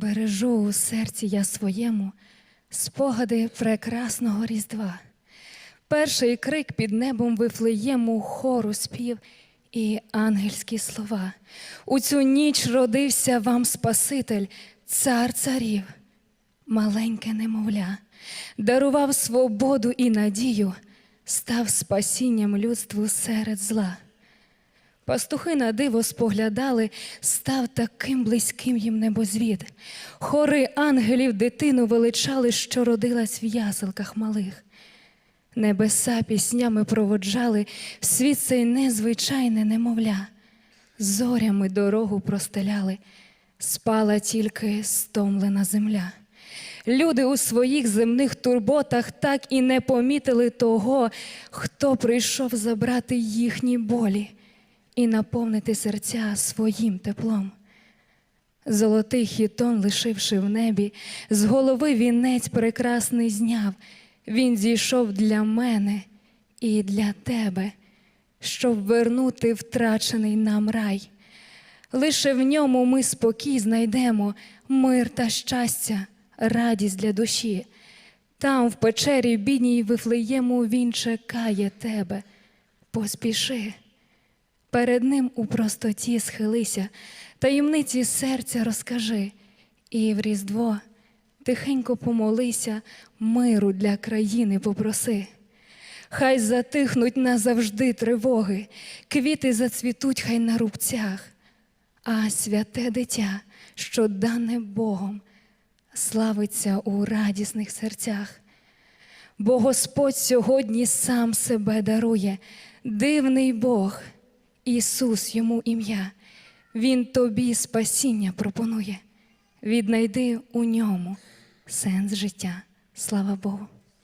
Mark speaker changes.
Speaker 1: Бережу у серці я своєму спогади прекрасного Різдва. Перший крик під небом Вифлеєму, хору спів і ангельські слова. У цю ніч родився вам Спаситель, цар царів, маленьке немовля, дарував свободу і надію, став спасінням людству серед зла. Пастухи на диво споглядали, став таким близьким їм небозвід. Хори ангелів дитину величали, що родилась в яселках малих. Небеса піснями проводжали в світ цей незвичайне немовля. Зорями дорогу простеляли, спала тільки стомлена земля. Люди у своїх земних турботах так і не помітили того, хто прийшов забрати їхні болі і наповнити серця своїм теплом. Золотий хітон, лишивши в небі, з голови вінець прекрасний зняв. Він зійшов для мене і для тебе, щоб вернути втрачений нам рай. Лише в ньому ми спокій знайдемо, мир та щастя, радість для душі. Там, в печері бідній Вифлеєму, він чекає тебе. Поспіши. Перед ним у простоті схилися, таємниці серця розкажи, і в Різдво тихенько помолися, миру для країни попроси. Хай затихнуть назавжди тривоги, квіти зацвітуть хай на рубцях, а святе дитя, що дане Богом, славиться у радісних серцях. Бо Господь сьогодні сам себе дарує, дивний Бог, Ісус йому ім'я, Він тобі спасіння пропонує. Віднайди у ньому сенс життя. Слава Богу.